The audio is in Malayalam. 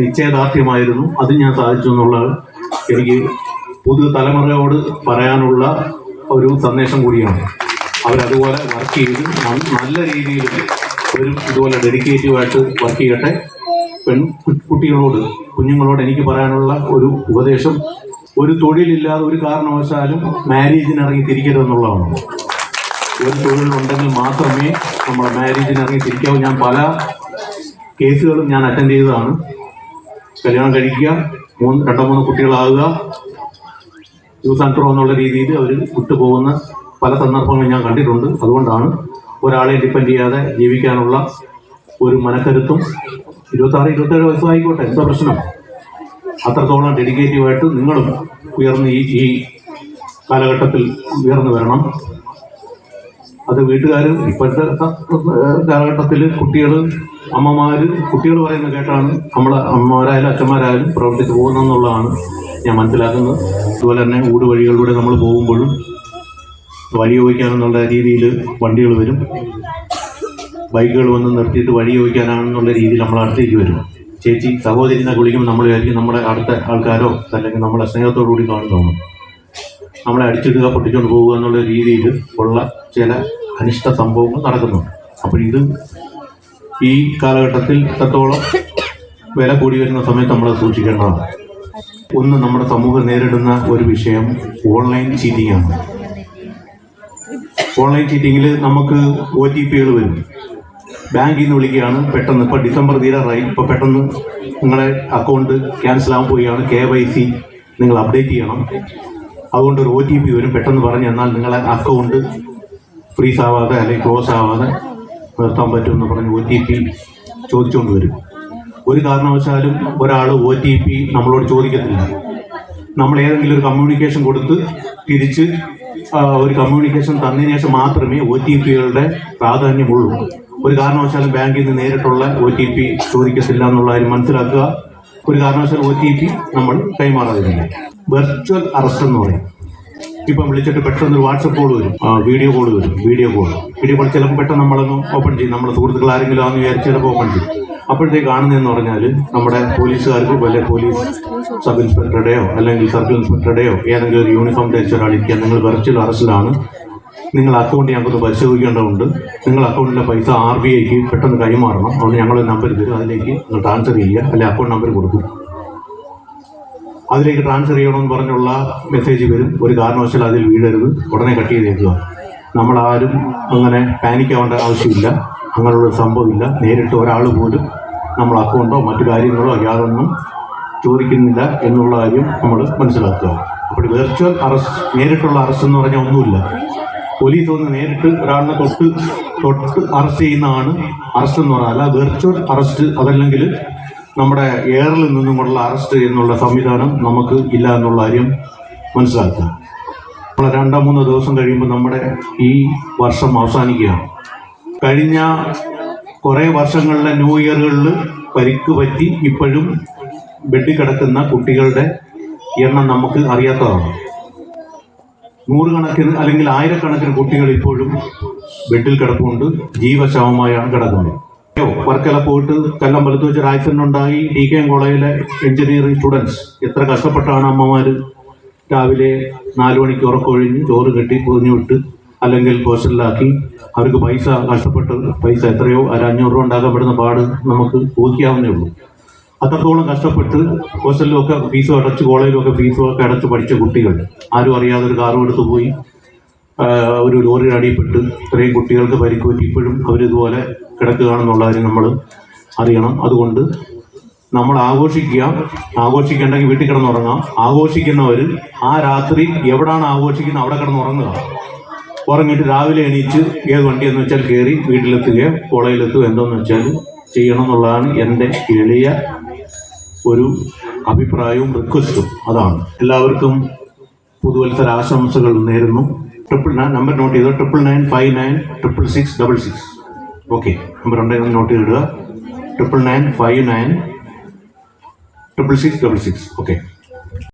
നിശ്ചയദാർഢ്യമായിരുന്നു. അത് ഞാൻ സാധിച്ചു എന്നുള്ള എനിക്ക് പുതു തലമുറയോട് പറയാനുള്ള ഒരു സന്ദേശം കൂടിയാണ്. അവരതുപോലെ വർക്ക് ചെയ്ത് നല്ല രീതിയിൽ അവരും ഇതുപോലെ ഡെഡിക്കേറ്റീവായിട്ട് വർക്ക് ചെയ്യട്ടെ. പെൺ കുട്ടികളോട് കുഞ്ഞുങ്ങളോട് എനിക്ക് പറയാനുള്ള ഒരു ഉപദേശം ഒരു തൊഴിലില്ലാതെ ഒരു കാരണവശാലും മാരേജിന് ഇറങ്ങി തിരിക്കരുതെന്നുള്ളതാണ് ഒരു തൊഴിലുണ്ടെങ്കിൽ മാത്രമേ നമ്മൾ മാരേജിന് ഇറങ്ങി തിരിക്കാവൂ. ഞാൻ പല കേസുകളും ഞാൻ അറ്റൻഡ് ചെയ്തതാണ്. കല്യാണം കഴിക്കുക മൂന്ന് രണ്ടോ മൂന്നോ കുട്ടികളാകുക. യൂസ് ആൻഡ് ത്രോ എന്നുള്ള രീതിയിൽ അവർ വിട്ടുപോകുന്ന പല സന്ദർഭങ്ങളും ഞാൻ കണ്ടിട്ടുണ്ട്. അതുകൊണ്ടാണ് ഒരാളെ ഡിപ്പെൻഡ് ചെയ്യാതെ ജീവിക്കാനുള്ള ഒരു മനക്കരുത്തും. ഇരുപത്താറ് ഇരുപത്തേഴ് വയസ്സായിക്കോട്ടെ എന്താ പ്രശ്നം? അത്രത്തോളം ഡെഡിക്കേറ്റീവായിട്ട് നിങ്ങളും ഉയർന്ന് ഈ ഈ കാലഘട്ടത്തിൽ ഉയർന്നു വരണം. അത് വീട്ടുകാർ ഇപ്പോഴത്തെ കാലഘട്ടത്തിൽ കുട്ടികൾ അമ്മമാർ കുട്ടികൾ പറയുന്ന കേട്ടാണ് നമ്മളെ അമ്മമാരായാലും അച്ഛന്മാരായാലും പ്രവർത്തിച്ച് പോകുന്നതെന്നുള്ളതാണ് ഞാൻ മനസ്സിലാക്കുന്നത്. അതുപോലെ തന്നെ ഊട് വഴികളിലൂടെ നമ്മൾ പോകുമ്പോഴും വഴി ചോദിക്കാനെന്നുള്ള രീതിയിൽ വണ്ടികൾ വരും. ബൈക്കുകൾ വന്ന് നിർത്തിയിട്ട് വഴി ചോദിക്കാനാണെന്നുള്ള രീതിയിൽ നമ്മൾ അടുത്തേക്ക് വരും. ചേച്ചി സഹോദരി എന്നൊക്കെ വിളിക്കുമ്പോൾ നമ്മൾ വിചാരിക്കും നമ്മുടെ അടുത്ത ആൾക്കാരോ അല്ലെങ്കിൽ നമ്മളെ സ്നേഹത്തോടു കൂടി കാണുന്നതാണ്? നമ്മളെ അടിച്ചിടുക പൊട്ടിച്ചുകൊണ്ട് പോവുക എന്നുള്ള രീതിയിൽ ഉള്ള ചില അനിഷ്ട സംഭവങ്ങൾ നടക്കുന്നുണ്ട്. അപ്പോൾ ഇത് ഈ കാലഘട്ടത്തിൽ എത്രത്തോളം വില കൂടി വരുന്ന സമയത്ത് നമ്മൾ സൂക്ഷിക്കേണ്ടതാണ്. ഒന്ന് നമ്മുടെ സമൂഹം നേരിടുന്ന ഒരു വിഷയം ഓൺലൈൻ ചീറ്റിംഗ് ആണ് ഓൺലൈൻ ചീറ്റിങ്ങിൽ നമുക്ക് ഒ ടി പികൾ വരും. ബാങ്കിൽ നിന്ന് വിളിക്കുകയാണ് പെട്ടെന്ന്. ഇപ്പോൾ ഡിസംബർ തീരാറായി. ഇപ്പോൾ പെട്ടെന്ന് നിങ്ങളെ അക്കൗണ്ട് ക്യാൻസൽ ആകാൻ പോവുകയാണ്. കെ വൈ സി നിങ്ങൾ അപ്ഡേറ്റ് ചെയ്യണം. അതുകൊണ്ട് ഒരു ഒ ടി പി വരും. പെട്ടെന്ന് പറഞ്ഞു എന്നാൽ നിങ്ങളെ അക്കൗണ്ട് ഫ്രീസ് ആവാതെ അല്ലെങ്കിൽ ക്ലോസ് ആവാതെ നിർത്താൻ പറ്റുമെന്ന് പറഞ്ഞ് ഒ ടി പി ചോദിച്ചുകൊണ്ട് വരും. ഒരു കാരണവശാലും ഒരാൾ ഒ ടി പി നമ്മളോട് ചോദിക്കത്തില്ല. നമ്മൾ ഏതെങ്കിലും ഒരു കമ്മ്യൂണിക്കേഷൻ കൊടുത്ത് തിരിച്ച് ഒരു കമ്മ്യൂണിക്കേഷൻ തന്നതിന് ശേഷം മാത്രമേ ഒ ടി പികളുടെ പ്രാധാന്യമുള്ളൂ ഒരു കാരണവശാലും ബാങ്കിൽ നിന്ന് നേരിട്ടുള്ള ഒ ടി പി ചോദിക്കത്തില്ല എന്നുള്ള കാര്യം മനസ്സിലാക്കുക. ഒരു കാരണവശാലും ഒ ടി പി നമ്മൾ കൈമാറാതിരുന്നു വെർച്വൽ അറസ്റ്റ് എന്ന് പറയും. ഇപ്പം വിളിച്ചിട്ട് പെട്ടെന്ന് ഒരു വാട്സപ്പ് കോൾ വരും. വീഡിയോ കോൾ വരും. വീഡിയോ കോൾ വീഡിയോ കോൾ ചിലപ്പോൾ പെട്ടെന്ന് നമ്മളൊന്ന് ഓപ്പൺ ചെയ്യും. നമ്മുടെ സുഹൃത്തുക്കൾ ആരെങ്കിലും ആണെന്ന് വിചാരിച്ച് ചിലപ്പോൾ ഓപ്പൺ ചെയ്യും. അപ്പോഴത്തേക്ക് കാണുന്നതെന്ന് പറഞ്ഞാൽ നമ്മുടെ പോലീസുകാർക്ക് വല്ല പോലീസ് സബ് ഇൻസ്പെക്ടറുടെയോ അല്ലെങ്കിൽ സർക്കിൾ ഇൻസ്പെക്ടറുടെയോ ഏതെങ്കിലും ഒരു യൂണിഫോം ധരിച്ച ഒരാളിരിക്കുക നിങ്ങൾ വെർച്വൽ അറസ്റ്റിലാണ് നിങ്ങൾ അക്കൗണ്ട് ഞങ്ങൾക്ക് പരിശോധിക്കേണ്ടതുണ്ട്. നിങ്ങൾ അക്കൗണ്ടിലെ പൈസ ആർ ബി ഐക്ക് പെട്ടെന്ന് കൈമാറണം. അതുകൊണ്ട് ഞങ്ങൾ നമ്പർ തരും. അതിലേക്ക് നിങ്ങൾ ട്രാൻസ്ഫർ ചെയ്യുക. അല്ലെ അക്കൗണ്ട് നമ്പർ കൊടുക്കും. അതിലേക്ക് ട്രാൻസ്ഫർ ചെയ്യണമെന്ന് പറഞ്ഞുള്ള മെസ്സേജ് വരും. ഒരു കാരണവശാൽ അതിൽ വീഴരുത്. ഉടനെ കട്ട് ചെയ്തേക്കുക നമ്മളാരും അങ്ങനെ പാനിക് ആവേണ്ട ആവശ്യമില്ല. അങ്ങനെയുള്ള സംഭവമില്ല നേരിട്ട് ഒരാൾ പോലും നമ്മൾ അക്കൗണ്ടോ മറ്റു കാര്യങ്ങളോ യാതൊന്നും ചോദിക്കുന്നില്ല എന്നുള്ള കാര്യം നമ്മൾ മനസ്സിലാക്കുക. അപ്പോൾ വെർച്വൽ അറസ്റ്റ് നേരിട്ടുള്ള അറസ്റ്റ് എന്ന് പറഞ്ഞാൽ ഒന്നുമില്ല. പോലീസ് വന്ന് നേരിട്ട് ഒരാളിനെ തൊട്ട് തൊട്ട് അറസ്റ്റ് ചെയ്യുന്നതാണ് അറസ്റ്റ് എന്ന് പറഞ്ഞാൽ അല്ല വെർച്വൽ അറസ്റ്റ് അതല്ലെങ്കിൽ നമ്മുടെ എയറിൽ നിന്നും കൊണ്ടുള്ള അറസ്റ്റ് എന്നുള്ള സംവിധാനം നമുക്ക് ഇല്ല എന്നുള്ള കാര്യം മനസ്സിലാക്കുക. നമ്മൾ രണ്ടോ മൂന്നോ ദിവസം കഴിയുമ്പോൾ നമ്മുടെ ഈ വർഷം അവസാനിക്കുകയാണ്. കഴിഞ്ഞ കുറേ വർഷങ്ങളിലെ ന്യൂ ഇയറുകളിൽ പരിക്ക് പറ്റി ഇപ്പോഴും ബെഡിൽ കിടക്കുന്ന കുട്ടികളുടെ എണ്ണം നമുക്ക് അറിയാത്തതാണ്. നൂറുകണക്കിന് അല്ലെങ്കിൽ ആയിരക്കണക്കിന് കുട്ടികൾ ഇപ്പോഴും ബെഡിൽ കിടപ്പുണ്ട്. ജീവശവമായാണ് കിടക്കുന്നത് വർക്കല പോയിട്ട് കല്ലമ്പലത്ത് വെച്ച് ഒരു ആക്സിഡന്റ് ഉണ്ടായി. ഡി കെ എം കോളേജിലെ എഞ്ചിനീയറിംഗ് സ്റ്റുഡൻസ് എത്ര കഷ്ടപ്പെട്ടാണ് അമ്മമാര്? രാവിലെ നാലു മണിക്ക് ഉറക്കൊഴിഞ്ഞ് ചോറ് കെട്ടി പൊതിഞ്ഞു വിട്ട് അല്ലെങ്കിൽ ഹോസ്റ്റലിലാക്കി. അവർക്ക് പൈസ കഷ്ടപ്പെട്ട് പൈസ എത്രയോ? ഒരു അഞ്ഞൂറ് രൂപ ഉണ്ടാക്കാൻ പറ്റുന്ന പാട് നമുക്ക് ഊഹിക്കാവുന്നേ ഉള്ളൂ. അത്രത്തോളം കഷ്ടപ്പെട്ട് ഹോസ്റ്റലിലൊക്കെ ഫീസും അടച്ച് കോളേജിലൊക്കെ ഫീസും ഒക്കെ അടച്ച് പഠിച്ച കുട്ടികൾ. ആരും അറിയാതെ ഒരു കാറും എടുത്ത് പോയി. ഒരു ലോറിയുടെ അടിയിൽപ്പെട്ട് ഇത്രയും കുട്ടികൾക്ക് പരിക്ക് പറ്റി ഇപ്പോഴും അവരിതുപോലെ കിടക്കുകയാണെന്നുള്ള കാര്യം നമ്മൾ അറിയണം. അതുകൊണ്ട് നമ്മൾ ആഘോഷിക്കുക. ആഘോഷിക്കേണ്ടെങ്കിൽ വീട്ടിൽ കിടന്നുറങ്ങാം. ആഘോഷിക്കുന്നവർ ആ രാത്രി എവിടാണ് ആഘോഷിക്കുന്നത്? അവിടെ കിടന്നുറങ്ങുക. ഉറങ്ങിയിട്ട് രാവിലെ എണീച്ച് ഏത് വണ്ടിയെന്ന് വെച്ചാൽ കയറി വീട്ടിലെത്തുകയോ കോളേജിലെത്തുകയോ എന്തോന്ന് വെച്ചാൽ ചെയ്യണം എന്നുള്ളതാണ് എന്റെ എളിയ ഒരു അഭിപ്രായവും റിക്വസ്റ്റും അതാണ്. എല്ലാവർക്കും പുതുവത്സര ആശംസകൾ നേരുന്നു. ട്രിപ്പിൾ നയൻ നമ്പർ നോട്ട് ചെയ്തോ? Triple nine five nine triple six double six okay number ഉണ്ടെങ്കിൽ note ചെയ്തിടുക. Triple nine five nine triple six double six okay